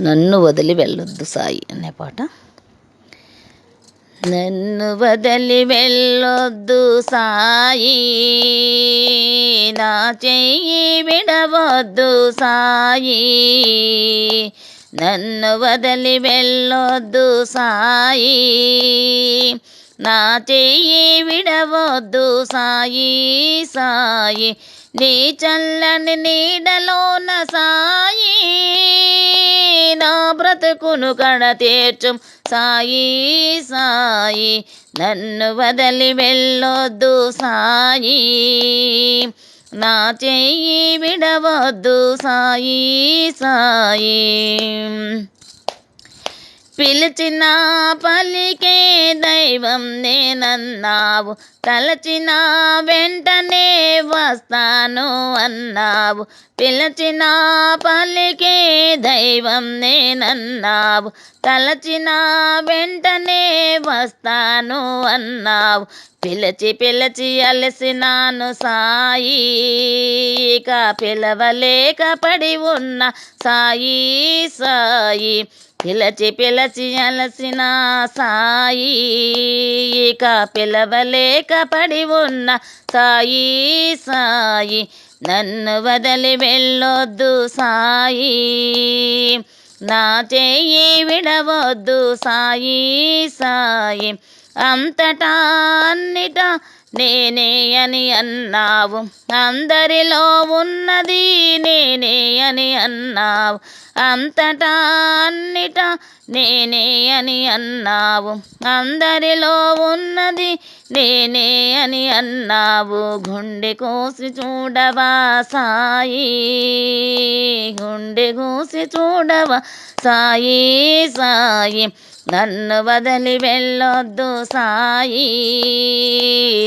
నన్ను వదిలి వెళ్ళొద్దు సాయి అనే పాట. నన్ను వదిలి వెళ్ళొద్దు సాయి. నా చెయ్యి విడవద్దు సాయి. నన్ను వదిలి వెళ్ళొద్దు సాయి. నా చెయ్యి విడవద్దు సాయి సాయి. నీ చల్లని నీడలోన సాయి. బ్రతుకును కడ తీర్చుం సాయి సాయి నన్ను వదలి వెళ్ళొద్దు సాయి నా చెయ్యి విడవద్దు సాయి సాయి పిలిచిన పలికే దైవం నేనన్నావు. తలచిన వెంటనే వస్తాను అన్నావు. పిలచిన పలికే దైవం నేనన్నావు. తలచిన వెంటనే వస్తాను అన్నావు. పిలచి పిలచి అలసినాను సాయి. ఇక పిలవలేక పడి ఉన్న సాయి సాయి. పిలచి పిలచి అలసిన సాయి. ఇక పిలవలేక పడి ఉన్న సాయి సాయి. నన్ను వదలి వెళ్ళొద్దు సాయి. నా చెయ్యి విడవద్దు సాయి సాయి. అంతటా అన్నిటా నేనే అని అన్నావు. అందరిలో ఉన్నది నేనే అని అన్నావు. అంతటా అన్నిట నేనే అని అన్నావు. అందరిలో ఉన్నది నేనే అని అన్నావు. గుండె కోసి చూడవా సాయి? గుండె కోసి చూడవా సాయి? సాయి నన్ను వదిలి వెళ్ళొద్దు సాయి.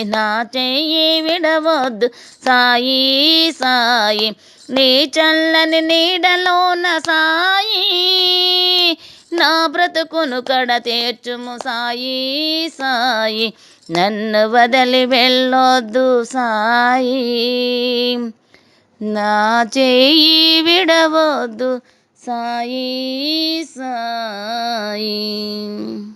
నా చెయ్యి విడవద్దు. సాయి సాయి నీ చల్లని నీడలోన సాయి నా బ్రతుకును కడ తీర్చుము సాయి సాయి నన్ను వదిలి వెళ్ళొద్దు సాయి. నా చెయ్యి విడవద్దు సాయి సాయి.